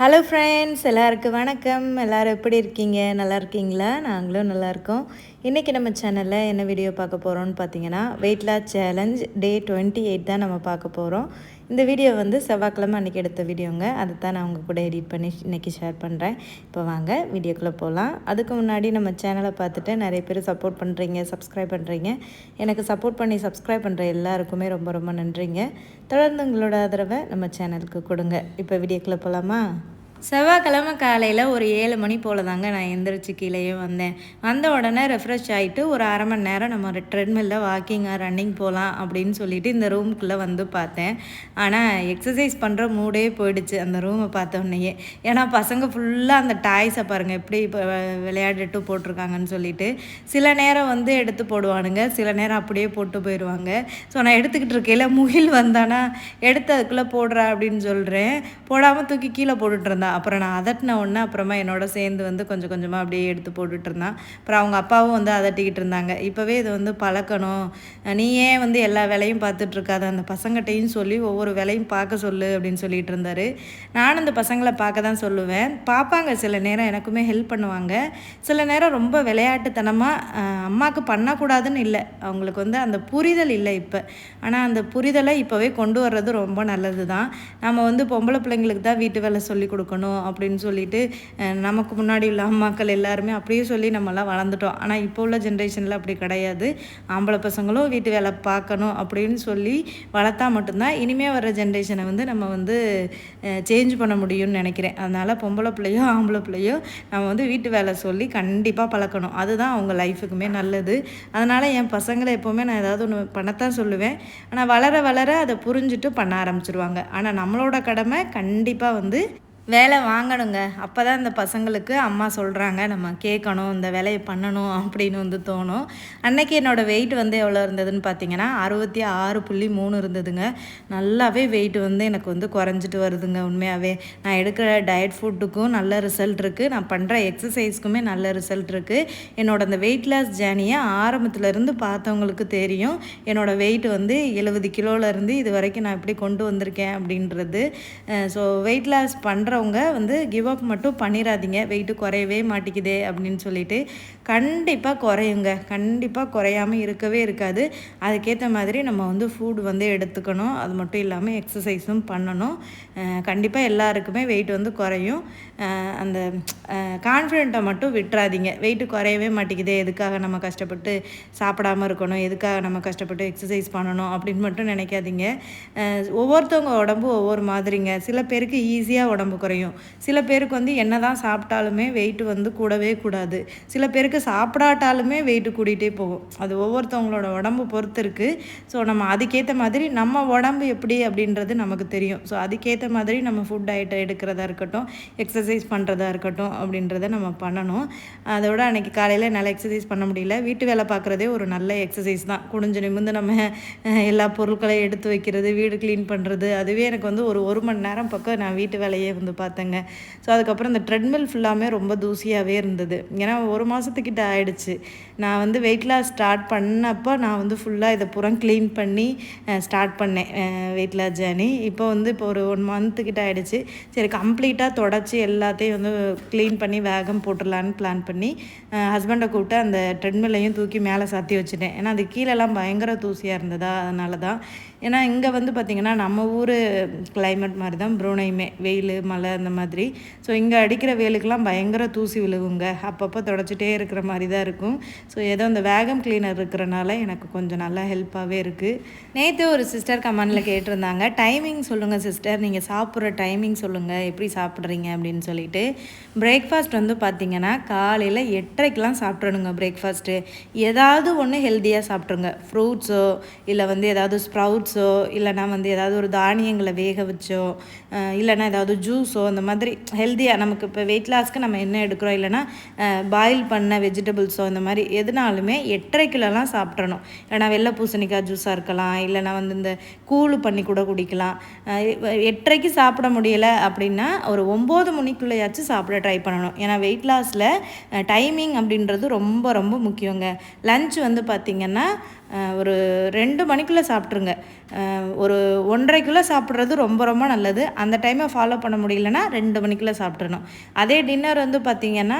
Hello friends எல்லாருக்கும் வணக்கம். எல்லோரும் எப்படி இருக்கீங்க? நல்லா இருக்கீங்களா? நாங்களும் நல்லா இருக்கோம். இன்றைக்கி நம்ம சேனலில் என்ன வீடியோ பார்க்க போகிறோம்னு பார்த்தீங்கன்னா weight loss challenge day twenty eight தான் நம்ம பார்க்க போகிறோம் இந்த வீடியோ வந்து செவ்வாய்க்கிழமை அன்றைக்கி எடுத்த வீடியோங்க அதை தான் நான் உங்கள் கூட எடிட் பண்ணி இன்றைக்கி ஷேர் பண்ணுறேன் இப்போ வாங்க வீடியோக்குள்ளே போகலாம் அதுக்கு முன்னாடி நம்ம சேனலை பார்த்துட்டு நிறைய பேர் சப்போர்ட் பண்ணுறீங்க சப்ஸ்கிரைப் பண்ணுறீங்க எனக்கு சப்போர்ட் பண்ணி சப்ஸ்கிரைப் பண்ணுற எல்லாருக்குமே ரொம்ப ரொம்ப நன்றிங்க. தொடர்ந்து உங்களோட ஆதரவை நம்ம சேனலுக்கு கொடுங்க. இப்போ வீடியோக்குள்ளே போகலாமா செவ்வாய்க்கிழமை காலையில் ஒரு ஏழு மணி போல் தாங்க நான் எந்திரிச்சு கீழேயே வந்தேன். வந்த உடனே ரெஃப்ரெஷ் ஆகிட்டு ஒரு அரை மணி நேரம் நம்ம ட்ரெட்மில்ல வாக்கிங்காக ரன்னிங் போகலாம் அப்படின்னு சொல்லிட்டு இந்த ரூமுக்குள்ளே வந்து பார்த்தேன். ஆனால் எக்ஸசைஸ் பண்ணுற மூடே போயிடுச்சு அந்த ரூமை பார்த்த ஏன்னா பசங்க ஃபுல்லாக அந்த டாய்ஸை பாருங்கள் எப்படி இப்போ விளையாடிட்டு போட்டிருக்காங்கன்னு சொல்லிட்டு சில நேரம் வந்து எடுத்து போடுவானுங்க. சில நேரம் அப்படியே போட்டு போயிடுவாங்க ஸோ நான் எடுத்துக்கிட்டு இருக்கையில் முகில் வந்தானா எடுத்து அதுக்குள்ளே போடுறா அப்படின்னு சொல்கிறேன் போடாமல் தூக்கி கீழே போட்டுட்டு இருந்தா. அப்புறம் நான் அதட்டின உடனே அப்புறமா என்னோட சேர்ந்து வந்து கொஞ்சம் கொஞ்சமாக அப்படியே எடுத்து போட்டுட்டு இருந்தான். அப்புறம் அவங்க அப்பாவும் வந்து அதட்டிக்கிட்டு இருந்தாங்க. இப்போவே இது வந்து பழக்கணும். நீ ஏன் வந்து எல்லா வேலையும் பார்த்துட்ருக்காத அந்த பசங்கள்கிட்டையும் சொல்லி ஒவ்வொரு வேலையும் பார்க்க சொல்லு அப்படின்னு சொல்லிட்டு இருந்தார். நானும் அந்த பசங்களை பார்க்க தான் சொல்லுவேன். பார்ப்பாங்க. சில நேரம் எனக்குமே ஹெல்ப் பண்ணுவாங்க. சில நேரம் ரொம்ப விளையாட்டுத்தனமாக அம்மாவுக்கு பண்ணக்கூடாதுன்னு இல்லை. அவங்களுக்கு வந்து அந்த புரிதல் இல்லை இப்போ. ஆனால் அந்த புரிதலை இப்போவே கொண்டு வர்றது ரொம்ப நல்லது தான் நம்ம வந்து பொம்பளை பிள்ளைங்களுக்கு தான் வீட்டு வேலை சொல்லி கொடுக்கணும். அப்படின்னு சொல்லிட்டு நமக்கு முன்னாடி உள்ள அம்மாக்கள் எல்லாருமே அப்படியே சொல்லி நம்மலாம் வளர்ந்துட்டோம். ஆனால் இப்போ உள்ள ஜென்ரேஷனில் அப்படி கிடையாது. ஆம்பளை பசங்களும் வீட்டு வேலை பார்க்கணும் அப்படின்னு சொல்லி வளர்த்தா மட்டும்தான் இனிமேல் வர ஜென்ரேஷனை வந்து நம்ம வந்து சேஞ்ச் பண்ண முடியும்னு நினைக்கிறேன். அதனால் பொம்பளை பிள்ளையோ ஆம்பளை பிள்ளையோ நம்ம வந்து வீட்டு வேலை சொல்லி கண்டிப்பாக பழக்கணும். அதுதான் அவங்க லைஃபுக்குமே நல்லது. அதனால் என் பசங்களை எப்போவுமே நான் ஏதாவது ஒன்று பண்ணத்தான் சொல்லுவேன். ஆனால் வளர வளர அதை புரிஞ்சுட்டு பண்ண ஆரம்பிச்சிருவாங்க. ஆனால் நம்மளோட கடமை கண்டிப்பாக வந்து வேலை வாங்கணுங்க. அப்போ தான் இந்த பசங்களுக்கு அம்மா சொல்கிறாங்க நம்ம கேட்கணும் இந்த வேலையை பண்ணணும் அப்படின்னு வந்து தோணும். அன்னைக்கு என்னோடய வெயிட் வந்து எவ்வளோ இருந்ததுன்னு பார்த்தீங்கன்னா அறுபத்தி ஆறு புள்ளி மூணு இருந்ததுங்க. நல்லாவே வெயிட் வந்து எனக்கு வந்து குறைஞ்சிட்டு வருதுங்க உண்மையாகவே நான் எடுக்கிற டயட் ஃபுட்டுக்கும் நல்ல ரிசல்ட் இருக்குது நான் பண்ணுற எக்ஸசைஸ்க்குமே நல்ல ரிசல்ட் இருக்குது என்னோட அந்த வெயிட் லாஸ் ஜேர்னியை ஆரம்பத்துலேருந்து பார்த்தவங்களுக்கு தெரியும். என்னோடய வெயிட் வந்து எழுபது கிலோலேருந்து இது வரைக்கும் நான் எப்படி கொண்டு வந்திருக்கேன் அப்படின்றது. ஸோ வெயிட் லாஸ் பண்ணுற பண்ணுறவங்க வந்து கிவ் அப் மட்டும் பண்ணிடாதீங்க வெயிட்டு குறையவே மாட்டேங்குதே அப்படின்னு சொல்லிட்டு கண்டிப்பாக குறையுங்க. கண்டிப்பாக குறையாமல் இருக்கவே இருக்காது. அதுக்கேற்ற மாதிரி நம்ம வந்து ஃபுட் வந்து எடுத்துக்கணும். அது மட்டும் இல்லாமல் எக்ஸசைஸும் பண்ணணும். கண்டிப்பாக எல்லாருக்குமே வெயிட் வந்து குறையும். அந்த கான்ஃபிடென்ட்டை மட்டும் விட்டுறாதீங்க. வெயிட்டு குறையவே மாட்டேங்குது. எதுக்காக நம்ம கஷ்டப்பட்டு சாப்பிடாமல் இருக்கணும்? எதுக்காக நம்ம கஷ்டப்பட்டு எக்ஸசைஸ் பண்ணணும்? அப்படின்னு மட்டும் நினைக்காதீங்க. ஒவ்வொருத்தவங்க உடம்பு ஒவ்வொரு மாதிரிங்க. சில பேருக்கு ஈஸியாக உடம்பு குறையும். சில பேருக்கு வந்து என்ன தான் சாப்பிட்டாலுமே வெயிட் வந்து கூடவே கூடாது. சில பேருக்கு சாப்பிடாட்டாலுமே வெயிட்டு கூட்டிகிட்டே போகும். அது ஒவ்வொருத்தவங்களோட உடம்பு பொறுத்து இருக்குது ஸோ நம்ம அதுக்கேற்ற மாதிரி நம்ம உடம்பு எப்படி அப்படின்றது நமக்கு தெரியும். ஸோ அதுக்கேற்ற மாதிரி நம்ம ஃபுட் டயட்டை எடுக்கிறதா இருக்கட்டும் எக்ஸசைஸ் பண்ணுறதா இருக்கட்டும் அப்படின்றத நம்ம பண்ணணும். அதோட அன்றைக்கி காலையில் என்னால் எக்ஸசைஸ் பண்ண முடியல. வீட்டு வேலை பார்க்குறதே ஒரு நல்ல எக்ஸசைஸ் தான். குடிஞ்சு நிமிந்து நம்ம எல்லா பொருட்களையும் எடுத்து வைக்கிறது வீடு க்ளீன் பண்ணுறது அதுவே எனக்கு வந்து ஒரு ஒரு மணி நேரம் பக்கம் நான் வீட்டு வேலையே வந்து பார்த்தேங்க. ஸோ அதுக்கப்புறம் இந்த ட்ரெட்மில் ஃபுல்லாமே ரொம்ப தூசியாகவே இருந்தது. ஏன்னா ஒரு மாதத்துக்கிட்ட ஆயிடுச்சு. நான் வந்து வெயிட் லாஸ் ஸ்டார்ட் பண்ணப்போ நான் வந்து ஃபுல்லாக இதை புறம் க்ளீன் பண்ணி ஸ்டார்ட் பண்ணேன் வெயிட் லாஸ் ஜேர்னி இப்போ வந்து இப்போ ஒரு ஒன் மந்த்துக்கிட்ட ஆயிடுச்சு. சரி கம்ப்ளீட்டாக தொடச்சி எல்லாத்தையும் வந்து க்ளீன் பண்ணி வேகம் போட்டுடலான்னு பிளான் பண்ணி ஹஸ்பண்டை கூப்பிட்டு அந்த ட்ரெட்மில்லையும் தூக்கி மேலே சாத்தி வச்சுட்டேன். ஏன்னா அது கீழெல்லாம் பயங்கர தூசியாக இருந்ததா அதனால தான் ஏன்னா இங்கே வந்து பார்த்திங்கன்னா நம்ம ஊர் கிளைமேட் மாதிரி தான் ப்ரூனையுமே வெயில் மழை அந்த மாதிரி. ஸோ இங்கே அடிக்கிற வெயிலுக்கெல்லாம் பயங்கர தூசி விழுகுங்க. அப்பப்போ தொடச்சிட்டே இருக்கிற மாதிரி தான் இருக்கும். ஸோ ஏதோ இந்த வேகம் கிளீனர் இருக்கிறனால எனக்கு கொஞ்சம் நல்லா ஹெல்ப்பாகவே இருக்குது நேற்று ஒரு சிஸ்டர் கமெண்டில் கேட்டிருந்தாங்க. டைமிங் சொல்லுங்கள் சிஸ்டர் நீங்கள் சாப்பிட்ற டைமிங் சொல்லுங்கள் எப்படி சாப்பிட்றீங்க? அப்படின்னு சொல்லிட்டு. பிரேக்ஃபாஸ்ட் வந்து பார்த்திங்கன்னா காலையில் எட்டரைக்கெலாம் சாப்பிட்றணுங்க பிரேக்ஃபாஸ்ட்டு ஏதாவது ஒன்று ஹெல்த்தியாக சாப்பிட்ருங்க ஃப்ரூட்ஸோ இல்லை வந்து ஏதாவது ஸ்ப்ரவுட் ஓட்ஸோ இல்லைனா வந்து ஏதாவது ஒரு தானியங்களை வேக வச்சோ இல்லைனா ஏதாவது ஜூஸோ அந்த மாதிரி ஹெல்த்தியாக நமக்கு இப்போ வெயிட் லாஸ்க்கு நம்ம என்ன எடுக்கிறோம்? இல்லைனா பாயில் பண்ண வெஜிடபிள்ஸோ இந்த மாதிரி எதுனாலுமே எட்டரைக்குள்ளலாம் சாப்பிட்றணும் இல்லைனா வெள்ளை பூசணிக்காய் ஜூஸாக இருக்கலாம். இல்லைனா வந்து இந்த கூழு பண்ணி கூட குடிக்கலாம். எட்டரைக்கு சாப்பிட முடியலை அப்படின்னா ஒரு ஒம்பது மணிக்குள்ளேயாச்சும் சாப்பிட ட்ரை பண்ணணும். ஏன்னா வெயிட் லாஸில் டைமிங் அப்படின்றது ரொம்ப ரொம்ப முக்கியங்க. லஞ்ச் வந்து பார்த்திங்கன்னா ஒரு ரெண்டு மணிக்குள்ளே சாப்பிட்ருங்க ஒரு ஒன்றரைக்குள்ளே சாப்பிட்றது ரொம்ப ரொம்ப நல்லது. அந்த டைமை ஃபாலோ பண்ண முடியலன்னா ரெண்டு மணிக்குள்ளே சாப்பிட்றணும் அதே டின்னர் வந்து பார்த்திங்கன்னா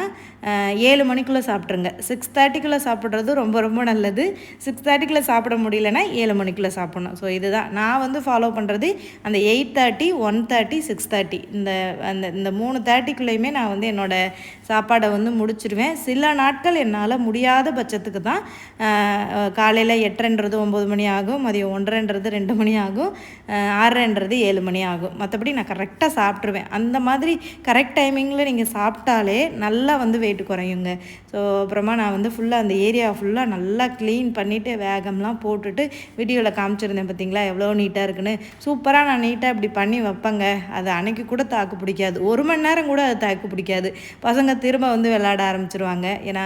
ஏழு மணிக்குள்ளே சாப்பிட்ருங்க சிக்ஸ் தேர்ட்டிக்குள்ளே சாப்பிட்றது ரொம்ப ரொம்ப நல்லது. சிக்ஸ் தேர்ட்டிக்குள்ளே சாப்பிட முடியலன்னா ஏழு மணிக்குள்ளே சாப்பிடணும். ஸோ இதுதான். நான் வந்து ஃபாலோ பண்ணுறது அந்த eight thirty one thirty six thirty இந்த அந்த இந்த மூணு தேர்ட்டிக்குள்ளேயுமே நான் வந்து என்னோடய சாப்பாடை வந்து முடிச்சிடுவேன் சில நாட்கள் என்னால் முடியாத பட்சத்துக்கு தான் காலையில் எட்டரைன்றது ஒம்பது மணி ஆகும். மதியம் ஒன்றரைன்றது ரெண்டு மணி ஆகும். ஆறரைன்றது ஏழு மணி ஆகும். மற்றபடி நான் கரெக்டாக சாப்பிட்ருவேன் அந்த மாதிரி கரெக்ட் டைமிங்கில் நீங்கள் சாப்பிட்டாலே நல்லா வந்து வெயிட் குறையுங்க. ஸோ அப்புறமா நான் வந்து ஃபுல்லாக அந்த ஏரியா ஃபுல்லாக நல்லா க்ளீன் பண்ணிவிட்டு வேகம்லாம் போட்டுட்டு வீடியோவில் காமிச்சிருந்தேன் பார்த்தீங்களா எவ்வளோ நீட்டாக இருக்குன்னு. சூப்பராக நான் நீட்டாக இப்படி பண்ணி வைப்பேங்க. அது அன்னைக்கு கூட தாக்கு பிடிக்காது. ஒரு மணி நேரம் கூட அது தாக்கு பிடிக்காது. பசங்க திரும்ப வந்து விளையாட ஆரம்பிச்சிருவாங்க. ஏன்னா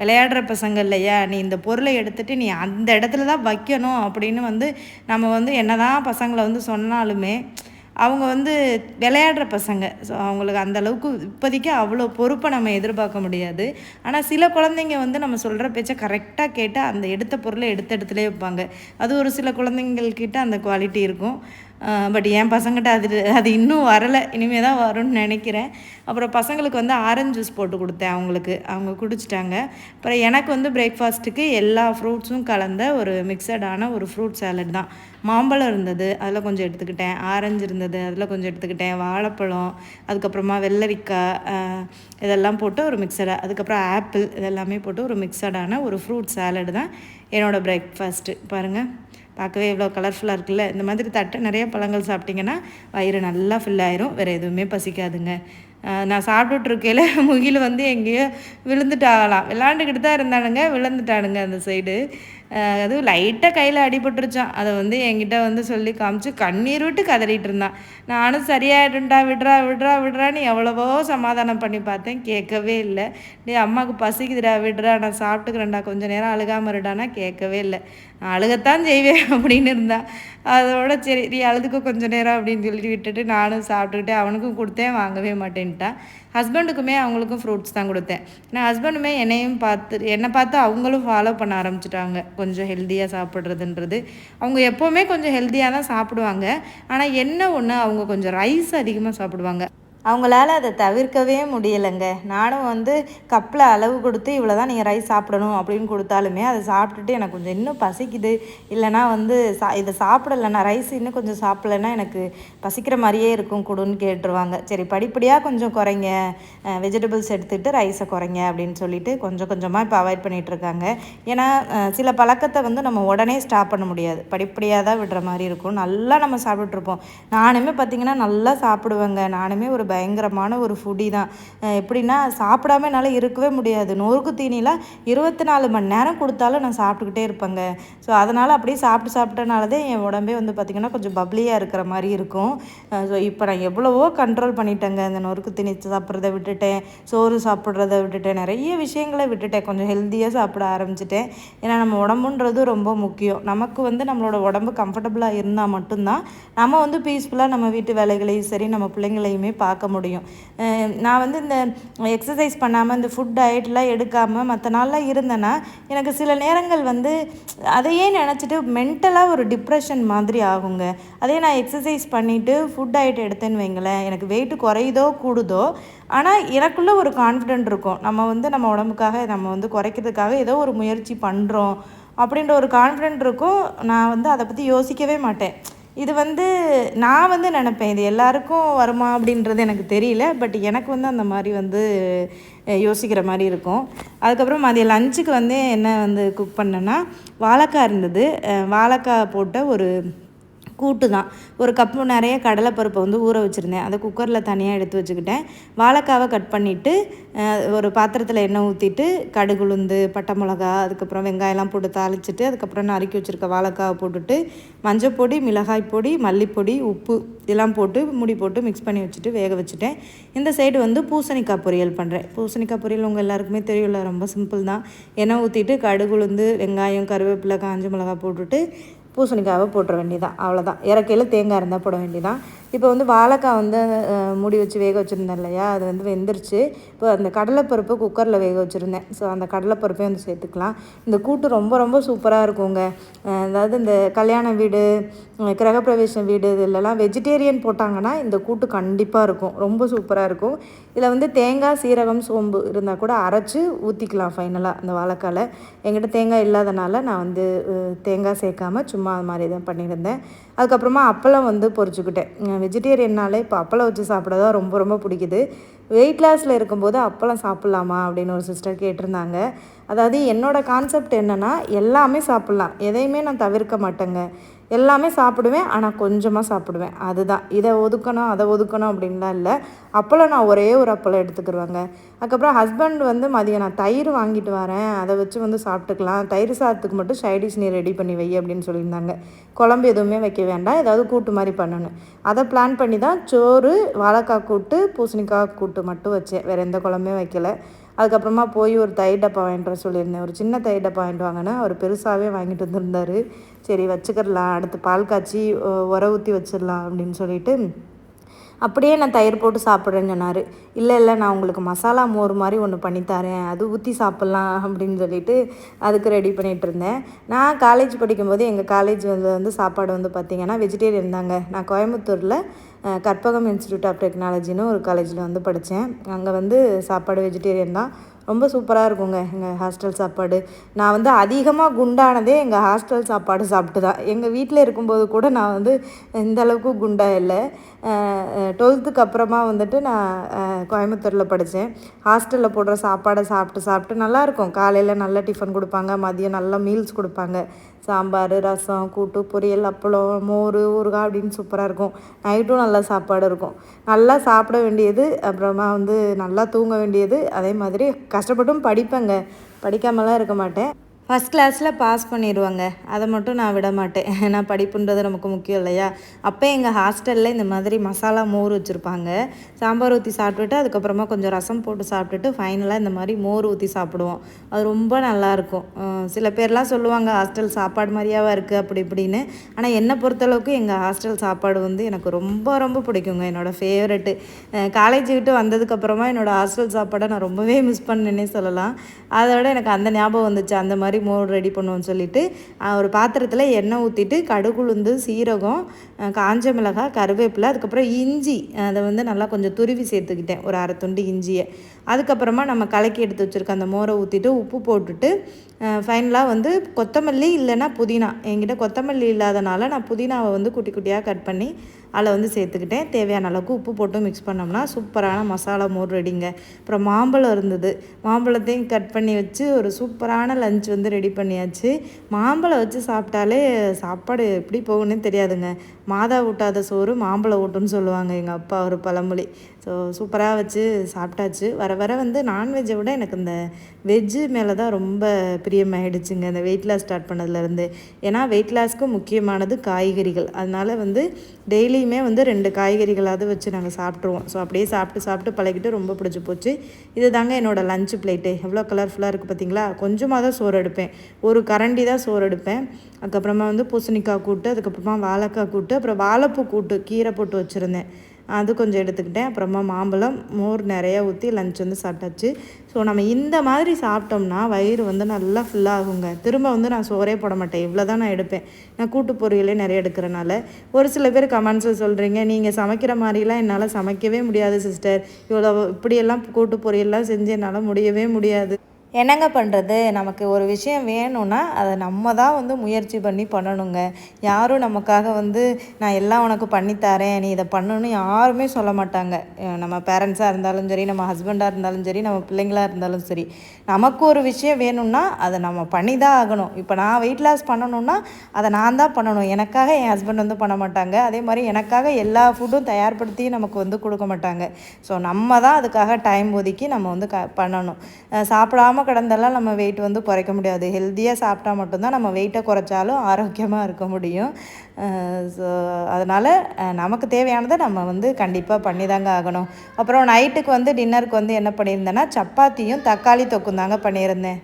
விளையாடுற பசங்க இல்லையா நீ இந்த பொருளை எடுத்துகிட்டு நீ அந்த இடத்துல தான் வைக்கணும் அப்படின்னு வந்து நம்ம வந்து என்ன தான் பசங்களை வந்து சொன்னாலுமே அவங்க வந்து விளையாடுற பசங்க. ஸோ அவங்களுக்கு அந்த அளவுக்கு இப்போதைக்கு அவ்வளோ பொறுப்பை நம்ம எதிர்பார்க்க முடியாது. ஆனால் சில குழந்தைங்க வந்து நம்ம சொல்கிற பேச்சை கரெக்டாக கேட்டால் அந்த எடுத்த பொருளை எடுத்த இடத்துலயே வைப்பாங்க. அது ஒரு சில குழந்தைங்கள்கிட்ட அந்த குவாலிட்டி இருக்கும். பட் என் பசங்கிட்ட அது அது இன்னும் வரலை. இனிமேல் தான் வரும்னு நினைக்கிறேன். அப்புறம் பசங்களுக்கு வந்து ஆரஞ்சு ஜூஸ் போட்டு கொடுத்தேன் அவங்களுக்கு. அவங்க குடிச்சிட்டாங்க. அப்புறம் எனக்கு வந்து பிரேக்ஃபாஸ்ட்டுக்கு எல்லா ஃப்ரூட்ஸும் கலந்த ஒரு மிக்சடான ஒரு ஃப்ரூட் சாலட் தான். மாம்பழம் இருந்தது அதில் கொஞ்சம் எடுத்துக்கிட்டேன். ஆரஞ்சு இருந்தது அதில் கொஞ்சம் எடுத்துக்கிட்டேன். வாழைப்பழம் அதுக்கப்புறமா வெள்ளரிக்காய் இதெல்லாம் போட்டு ஒரு மிக்சடாக அதுக்கப்புறம் ஆப்பிள் இதெல்லாமே போட்டு ஒரு மிக்சடான ஒரு ஃப்ரூட் சாலட் தான் என்னோடய பிரேக்ஃபாஸ்ட்டு பாருங்கள் பார்க்கவே இவ்வளோ கலர்ஃபுல்லாக இருக்குல்ல? இந்த மாதிரி தட்டை நிறைய பழங்கள் சாப்பிட்டிங்கன்னா வயிறு நல்லா ஃபில் ஆயிரும். வேறு எதுவுமே பசிக்காதுங்க. நான் சாப்பிட்டுட்ருக்கையில் முகில் வந்து எங்கேயோ விழுந்துட்டாகலாம் விளாண்டுக்கிட்டு தான் இருந்தானுங்க. விழுந்துட்டானுங்க அந்த சைடு அதுவும் லைட்டாக கையில் அடிபட்டுருச்சான் அதை வந்து என்கிட்ட வந்து சொல்லி காமிச்சு கண்ணீர் விட்டு கதறிட்டு இருந்தான். நானும் சரியாயிடும்டா விட்றா விட்றா விட்றான்னு எவ்வளவோ சமாதானம் பண்ணி பார்த்தேன். கேட்கவே இல்லை. டே அம்மாவுக்கு பசிக்குதுடா விட்றா நான் சாப்பிட்டுக்கிறேன்டா கொஞ்ச நேரம் அழுகாமல் இருடானா கேட்கவே இல்லை. நான் அழுகத்தான் செய்வேன் அப்படின்னு இருந்தான். அதோட சரி நீ அழுதுக்க கொஞ்சம் நேரம் அப்படின்னு சொல்லிட்டு விட்டுட்டு நானும் சாப்பிட்டுக்கிட்டு அவனுக்கும் கொடுத்தேன் வாங்கவே மாட்டேன்ட்டான். ஹஸ்பண்டுக்குமே அவங்களுக்கும் ஃப்ரூட்ஸ் தான் கொடுத்தேன். நான் ஹஸ்பண்டுமே என்னையும் பார்த்து என்னை பார்த்து அவங்களும் ஃபாலோ பண்ண ஆரம்பிச்சிட்டாங்க. கொஞ்சம் ஹெல்த்தியாக சாப்பிட்றதுன்றது. அவங்க எப்போவுமே கொஞ்சம் ஹெல்த்தியாக தான் சாப்பிடுவாங்க. ஆனால் என்ன ஒன்று அவங்க கொஞ்சம் ரைஸ் அதிகமாக சாப்பிடுவாங்க. அவங்களால அதை தவிர்க்கவே முடியலைங்க. நானும் வந்து கப்பில் அளவு கொடுத்து இவ்வளோ தான் நீங்கள் ரைஸ் சாப்பிடணும் அப்படின்னு கொடுத்தாலுமே அதை சாப்பிட்டுட்டு எனக்கு கொஞ்சம் இன்னும் பசிக்குது. இல்லைனா வந்து சா இதை சாப்பிடலைன்னா ரைஸ் இன்னும் கொஞ்சம் சாப்பிட்லன்னா எனக்கு பசிக்கிற மாதிரியே இருக்கும் கொடுன்னு கேட்டுருவாங்க. சரி படிப்படியாக கொஞ்சம் குறைங்க. வெஜிடபிள்ஸ் எடுத்துகிட்டு ரைஸை குறைங்க அப்படின்னு சொல்லிட்டு கொஞ்சம் கொஞ்சமாக இப்போ அவாய்ட் பண்ணிகிட்ருக்காங்க ஏன்னா சில பழக்கத்தை வந்து நம்ம உடனே ஸ்டாப் பண்ண முடியாது. படிப்படியாக தான் விடுற மாதிரி இருக்கும். நல்லா நம்ம சாப்பிட்டுட்ருப்போம் நானுமே பார்த்திங்கன்னா நல்லா சாப்பிடுவேங்க. நானுமே ஒரு பயங்கரமான ஒரு ஃபுடி தான். எப்படின்னா சாப்பிடாம என்னால் இருக்கவே முடியாது. நொறுக்கு தீனிலாம் இருபத்தி நாலு மணி நேரம் கொடுத்தாலும் நான் சாப்பிட்டுக்கிட்டே இருப்பேங்க. ஸோ அதனால் அப்படியே சாப்பிட்டு சாப்பிட்டனால தான் என் உடம்பே வந்து பார்த்திங்கன்னா கொஞ்சம் பப்ளியாக இருக்கிற மாதிரி இருக்கும். ஸோ இப்போ நான் எவ்வளவோ கண்ட்ரோல் பண்ணிட்டேங்க. அந்த நொறுக்கு தீனி சாப்பிட்றத விட்டுட்டேன். சோறு சாப்பிட்றத விட்டுட்டேன். நிறைய விஷயங்களை விட்டுட்டேன். கொஞ்சம் ஹெல்த்தியாக சாப்பிட ஆரம்பிச்சிட்டேன். ஏன்னா நம்ம உடம்புன்றது ரொம்ப முக்கியம். நமக்கு வந்து நம்மளோட உடம்பு கம்ஃபர்டபுளாக இருந்தால் மட்டும்தான் நம்ம வந்து பீஸ்ஃபுல்லாக நம்ம வீட்டு வேலைகளையும் சரி நம்ம பிள்ளைங்களையுமே பார்க்க முடியும். நான் வந்து இந்த எக்ஸசைஸ் பண்ணாமல் இந்த ஃபுட் டயட்லாம் எடுக்காமல் மற்ற நாளெலாம் இருந்தேன்னா எனக்கு சில நேரங்கள் வந்து அதையே நினச்சிட்டு மென்டலாக ஒரு டிப்ரெஷன் மாதிரி ஆகுங்க. அதே நான் எக்ஸசைஸ் பண்ணிவிட்டு ஃபுட் டயட் எடுத்தேன்னு வைங்களேன் எனக்கு வெயிட் குறையுதோ கூடுதோ ஆனால் எனக்குள்ளே ஒரு கான்ஃபிடென்ட் இருக்கும். நம்ம வந்து நம்ம உடம்புக்காக நம்ம வந்து குறைக்கிறதுக்காக ஏதோ ஒரு முயற்சி பண்ணுறோம் அப்படின்ற ஒரு கான்ஃபிடென்ட் இருக்கும். நான் வந்து அதை பற்றி யோசிக்கவே மாட்டேன். இது வந்து நான் வந்து நினப்பேன் இது எல்லாருக்கும் வருமா அப்படின்றது எனக்கு தெரியல பட் எனக்கு வந்து அந்த மாதிரி வந்து யோசிக்கிற மாதிரி இருக்கும். அதுக்கப்புறம் மதியம் லஞ்சுக்கு வந்து என்ன வந்து குக் பண்ணேன்னா வாழைக்காய் இருந்தது. வாழைக்காய் போட்ட ஒரு கூட்டு தான். ஒரு கப்பு நிறைய கடலைப்பருப்பை வந்து ஊற வச்சுருந்தேன். அதை குக்கரில் தனியாக எடுத்து வச்சுக்கிட்டேன். வாழைக்காவை கட் பண்ணிவிட்டு ஒரு பாத்திரத்தில் எண்ணெய் ஊற்றிட்டு கடுகுளுந்து பட்டை மிளகா அதுக்கப்புறம் வெங்காயம்லாம் போட்டு தாளிச்சிட்டு அதுக்கப்புறம் நறுக்கி வச்சுருக்க வாழைக்காவை போட்டுட்டு மஞ்சள் பொடி மிளகாய் பொடி மல்லிப்பொடி உப்பு இதெல்லாம் போட்டு முடி போட்டு மிக்ஸ் பண்ணி வச்சுட்டு வேக வச்சுட்டேன். இந்த சைடு வந்து பூசணிக்காய் பொரியல் பண்ணுறேன் பூசணிக்காய் பொரியல் உங்கள் எல்லாருக்குமே தெரியல ரொம்ப சிம்பிள் தான். எண்ணெய் ஊற்றிட்டு கடுகுளுந்து வெங்காயம் கருவேப்பிலை காஞ்ச மிளகாய் போட்டுட்டு பூசணிக்காவை போட்டுற வேண்டியதான் அவ்வளோதான் இறக்கையில் தேங்காய் இருந்தால் போட வேண்டியதான் இப்போ வந்து வாழைக்காய் வந்து மூடி வச்சு வேக வச்சுருந்தேன் இல்லையா? அது வந்து வெந்துருச்சு. இப்போ அந்த கடலைப்பருப்பு குக்கரில் வேக வச்சுருந்தேன். ஸோ அந்த கடலைப்பருப்பையும் வந்து சேர்த்துக்கலாம். இந்த கூட்டு ரொம்ப ரொம்ப சூப்பராக இருக்குங்க. அதாவது இந்த கல்யாண வீடு கிரகப்பிரவேசம் வீடு இதுலலாம் வெஜிடேரியன் போட்டாங்கன்னா இந்த கூட்டு கண்டிப்பாக இருக்கும். ரொம்ப சூப்பராக இருக்கும். இதில் வந்து தேங்காய் சீரகம் சோம்பு இருந்தால் கூட அரைச்சி ஊற்றிக்கலாம் ஃபைனலாக அந்த வாழைக்காயில் என்கிட்ட தேங்காய் இல்லாதனால நான் வந்து தேங்காய் சேர்க்காம சும்மா அது மாதிரி தான் பண்ணியிருந்தேன். அதுக்கப்புறமா அப்பளம் வந்து பொறிச்சுக்கிட்டேன் வெஜிடேரியன்னாலே இப்போ அப்பளம் வச்சு சாப்பிட தான் ரொம்ப ரொம்ப பிடிக்குது. வெயிட் லாஸில் இருக்கும்போது அப்பளம் சாப்பிட்லாமா அப்படின்னு ஒரு சிஸ்டர் கேட்டிருந்தாங்க. அதாவது என்னோட கான்செப்ட் என்னென்னா எல்லாமே சாப்பிட்லாம். எதையுமே நான் தவிர்க்க மாட்டேங்க. எல்லாமே சாப்பிடுவேன் ஆனால் கொஞ்சமாக சாப்பிடுவேன். அதுதான். இதை ஒதுக்கணும் அதை ஒதுக்கணும் அப்படின்லாம் இல்லை. அப்பளம் நான் ஒரே ஒரு அப்பளம் எடுத்துக்கிடுவாங்க அதுக்கப்புறம் ஹஸ்பண்ட் வந்து மதியம் நான் தயிர் வாங்கிட்டு வரேன். அதை வச்சு வந்து சாப்பிட்டுக்கலாம். தயிர் சாதத்துக்கு மட்டும் சைடிஷ் நீ ரெடி பண்ணி வை அப்படின்னு சொல்லியிருந்தாங்க. குழம்பு எதுவுமே வைக்க வேண்டாம். ஏதாவது கூட்டு மாதிரி பண்ணணும். அதை பிளான் பண்ணி தான் சோறு வாழைக்காய் கூட்டு பூசணிக்காய் கூட்டு மட்டும் வச்சேன். வேறு எந்த குழம்புமே வைக்கல. அதுக்கப்புறமா போய் ஒரு தயிர் டப்பா வாங்கிட்டு வர சொல்லியிருந்தேன். ஒரு சின்ன தயிர் டப்பா வாங்கிட்டு வாங்கினேன் அவர் பெருசாகவே வாங்கிட்டு வந்திருந்தார். சரி வச்சுக்கிடலாம் அடுத்து பால் காய்ச்சி உர ஊற்றி வச்சிடலாம் அப்படின்னு சொல்லிட்டு அப்படியே நான் தயிர் போட்டு சாப்பிட்றேன்னு சொன்னார். இல்லை இல்லை நான் உங்களுக்கு மசாலா மோர் மாதிரி ஒன்று பண்ணித்தரேன் அது ஊற்றி சாப்பிட்லாம் அப்படின்னு சொல்லிட்டு அதுக்கு ரெடி பண்ணிகிட்டு இருந்தேன். நான் காலேஜ் படிக்கும்போது எங்கள் காலேஜ் வந்து வந்து சாப்பாடு வந்து பார்த்திங்கன்னா வெஜிடேரியன் தாங்க. நான் கோயம்புத்தூரில் கற்பகம் இன்ஸ்டியூட் ஆஃப் டெக்னாலஜின்னு ஒரு காலேஜில் வந்து படித்தேன் அங்கே வந்து சாப்பாடு வெஜிடேரியன் தான். ரொம்ப சூப்பராக இருக்குங்க எங்கள் ஹாஸ்டல் சாப்பாடு. நான் வந்து அதிகமாக குண்டானதே எங்கள் ஹாஸ்டல் சாப்பாடு சாப்பிட்டு தான் எங்கள் வீட்டில் இருக்கும்போது கூட நான் வந்து இந்த அளவுக்கு குண்டா இல்லை. டுவெல்த்துக்கு அப்புறமா வந்துட்டு நான் கோயம்புத்தூரில் படித்தேன் ஹாஸ்டலில் போடுற சாப்பாடை சாப்பிட்டு சாப்பிட்டு நல்லாயிருக்கும் காலையில் நல்ல டிஃபன் கொடுப்பாங்க மதியம் நல்ல மீல்ஸ் கொடுப்பாங்க. சாம்பார் ரசம் கூட்டு பொரியல் அப்பளம் மோர் ஊறுகாய் அப்படின்னு சூப்பராக இருக்கும். நைட்டும் நல்லா சாப்பாடு இருக்கும். நல்லா சாப்பிட வேண்டியது அப்புறமா வந்து நல்லா தூங்க வேண்டியது அதே மாதிரி கஷ்டப்பட்டும் படிப்பேங்க. படிக்காமலாம் இருக்க மாட்டேன். ஃபஸ்ட் கிளாஸில் பாஸ் பண்ணிடுவாங்க அதை மட்டும் நான் விட மாட்டேன். ஏன்னா படிப்புன்றது நமக்கு முக்கியம் இல்லையா? அப்போ எங்கள் ஹாஸ்டலில் இந்த மாதிரி மசாலா மோர் வச்சுருப்பாங்க. சாம்பார் ஊற்றி சாப்பிட்டுட்டு அதுக்கப்புறமா கொஞ்சம் ரசம் போட்டு சாப்பிட்டுட்டு ஃபைனலாக இந்த மாதிரி மோர் ஊற்றி சாப்பிடுவோம். அது ரொம்ப நல்லாயிருக்கும் சில பேர்லாம் சொல்லுவாங்க ஹாஸ்டல் சாப்பாடு மாதிரியாவா இருக்குது அப்படி இப்படின்னு. ஆனால் என்னை பொறுத்தளவுக்கு எங்கள் ஹாஸ்டல் சாப்பாடு வந்து எனக்கு ரொம்ப ரொம்ப பிடிக்குங்க. என்னோடய ஃபேவரெட்டு காலேஜ் விட்டு வந்ததுக்கப்புறமா என்னோடய ஹாஸ்டல் சாப்பாடை நான் ரொம்பவே மிஸ் பண்ணேன்னே சொல்லலாம். அதோட எனக்கு அந்த ஞாபகம் வந்துச்சு. அந்த மாதிரி மோர் ரெடி பண்ணுவோம்னு சொல்லிட்டு ஒரு பாத்திரத்தில் எண்ணெய் ஊற்றிட்டு கடுகுளுந்து சீரகம் காஞ்ச மிளகாய் கருவேப்பிலை அதுக்கப்புறம் இஞ்சி அதை வந்து நல்லா கொஞ்சம் துருவி சேர்த்துக்கிட்டேன். ஒரு அரை துண்டு இஞ்சியை. அதுக்கப்புறமா நம்ம கலக்கி எடுத்து வச்சுருக்க அந்த மோரை ஊற்றிட்டு உப்பு போட்டுட்டு ஃபைனலாக வந்து கொத்தமல்லி இல்லைன்னா புதினா. என்கிட்ட கொத்தமல்லி இல்லாதனால நான் புதினாவை வந்து குட்டி குட்டியாக கட் பண்ணி அதில் வந்து சேர்த்துக்கிட்டேன். தேவையான அளவுக்கு உப்பு போட்டு மிக்ஸ் பண்ணோம்னா சூப்பரான மசாலா மோர் ரெடிங்க. அப்புறம் மாம்பழம் இருந்தது. மாம்பழத்தையும் கட் பண்ணி வச்சு ஒரு சூப்பரான லஞ்ச் வந்து ரெடி பண்ணியாச்சு. மாம்பழம் வச்சு சாப்பிட்டாலே சாப்பாடு எப்படி போகும்னே தெரியாதுங்க. மாதா ஊட்டாத சோறு மாம்பழம் ஊட்டுன்னு சொல்லுவாங்க எங்கள் அப்பா ஒரு பழமொழி. ஸோ சூப்பராக வச்சு சாப்பிட்டாச்சு. வர வர வந்து நான்வெஜ்ஜை விட எனக்கு இந்த வெஜ்ஜு மேலே தான் ரொம்ப பிரியமாயிடுச்சுங்க. இந்த வெயிட் லாஸ் ஸ்டார்ட் பண்ணதுலேருந்து ஏன்னா வெயிட் லாஸ்க்கு முக்கியமானது காய்கறிகள். அதனால் வந்து டெய்லியுமே வந்து ரெண்டு காய்கறிகளாவது வச்சு நாங்கள் சாப்பிட்ருவோம் ஸோ அப்படியே சாப்பிட்டு சாப்பிட்டு பழகிட்டு ரொம்ப பிடிச்சி போச்சு. இது தாங்க என்னோடய லஞ்ச் பிளேட்டு எவ்வளோ கலர்ஃபுல்லாக இருக்குது பார்த்தீங்களா கொஞ்சமாக தான் சோறு எடுப்பேன். ஒரு கரண்டி தான் சோறு எடுப்பேன். அதுக்கப்புறமா வந்து பூசணிக்காய் கூட்டு அதுக்கப்புறமா வாழைக்காய் கூட்டு அப்புறம் வாழைப்பூ கூட்டு கீரை போட்டு வச்சுருந்தேன். அது கொஞ்சம் எடுத்துக்கிட்டேன். அப்புறமா மாம்பழம் மோர் நிறையா ஊற்றி லஞ்ச் வந்து சாப்பிட்டாச்சு. ஸோ நம்ம இந்த மாதிரி சாப்பிட்டோம்னா வயிறு வந்து நல்லா ஃபுல்லாகுங்க திரும்ப வந்து நான் சோறே போட மாட்டேன். இவ்வளோ தான் நான் எடுப்பேன். நான் கூட்டு பொரியலே நிறைய எடுக்கிறனால. ஒரு சில பேர் கமெண்ட்ஸில் சொல்கிறீங்க நீங்கள் சமைக்கிற மாதிரிலாம் என்னால் சமைக்கவே முடியாது சிஸ்டர் இவ்வளோ இப்படியெல்லாம் கூட்டு பொரியல்லாம் செஞ்சு என்னால் முடியவே முடியாது. என்னங்க பண்ணுறது நமக்கு ஒரு விஷயம் வேணும்னா அதை நம்ம தான் வந்து முயற்சி பண்ணி பண்ணணுங்க. யாரும் நமக்காக வந்து நான் எல்லாம் உனக்கு பண்ணித்தரேன் நீ இதை பண்ணணும்னு யாருமே சொல்ல மாட்டாங்க. நம்ம பேரண்ட்ஸாக இருந்தாலும் சரி நம்ம ஹஸ்பண்டாக இருந்தாலும் சரி நம்ம பிள்ளைங்களாக இருந்தாலும் சரி. நமக்கு ஒரு விஷயம் வேணும்னா அதை நம்ம பண்ணி தான் ஆகணும். இப்போ நான் வெயிட் லாஸ் பண்ணணும்னா அதை நான் தான் பண்ணணும். எனக்காக என் ஹஸ்பண்ட் வந்து பண்ண மாட்டாங்க. அதே மாதிரி எனக்காக எல்லா ஃபுட்டும் தயார்படுத்தி நமக்கு வந்து கொடுக்க மாட்டாங்க. ஸோ நம்ம தான் அதுக்காக டைம் ஒதுக்கி நம்ம வந்து க பண்ணணும். சாப்பிடாம சாப்பிடாம கிடந்தெல்லாம் நம்ம வெயிட் வந்து குறைக்க முடியாது. ஹெல்த்தியாக சாப்பிட்டா மட்டும்தான் நம்ம வெயிட்டை குறைச்சாலும் ஆரோக்கியமாக இருக்க முடியும். ஸோ அதனால் நமக்கு தேவையானதை நம்ம வந்து கண்டிப்பாக பண்ணி தாங்க ஆகணும். அப்புறம் நைட்டுக்கு வந்து டின்னருக்கு வந்து என்ன பண்ணியிருந்தேன்னா சப்பாத்தியும் தக்காளி தொக்கும் தாங்க பண்ணியிருந்தேன்.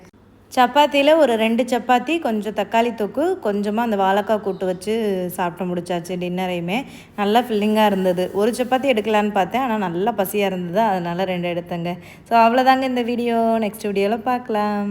சப்பாத்தியில் ஒரு ரெண்டு சப்பாத்தி கொஞ்சம் தக்காளி தொக்கு கொஞ்சமாக அந்த வாழைக்காய் கூட்டு வச்சு சாப்பிட்டு முடிச்சாச்சு டின்னரையுமே. நல்லா ஃபில்லிங்காக இருந்தது. ஒரு சப்பாத்தி எடுக்கலான்னு பார்த்தேன் ஆனால் நல்லா பசியாக இருந்தது. அதனால் ரெண்டு எடுத்தேங்க. ஸோ அவ்வளோதாங்க இந்த வீடியோ. நெக்ஸ்ட் வீடியோவில் பார்க்கலாம்.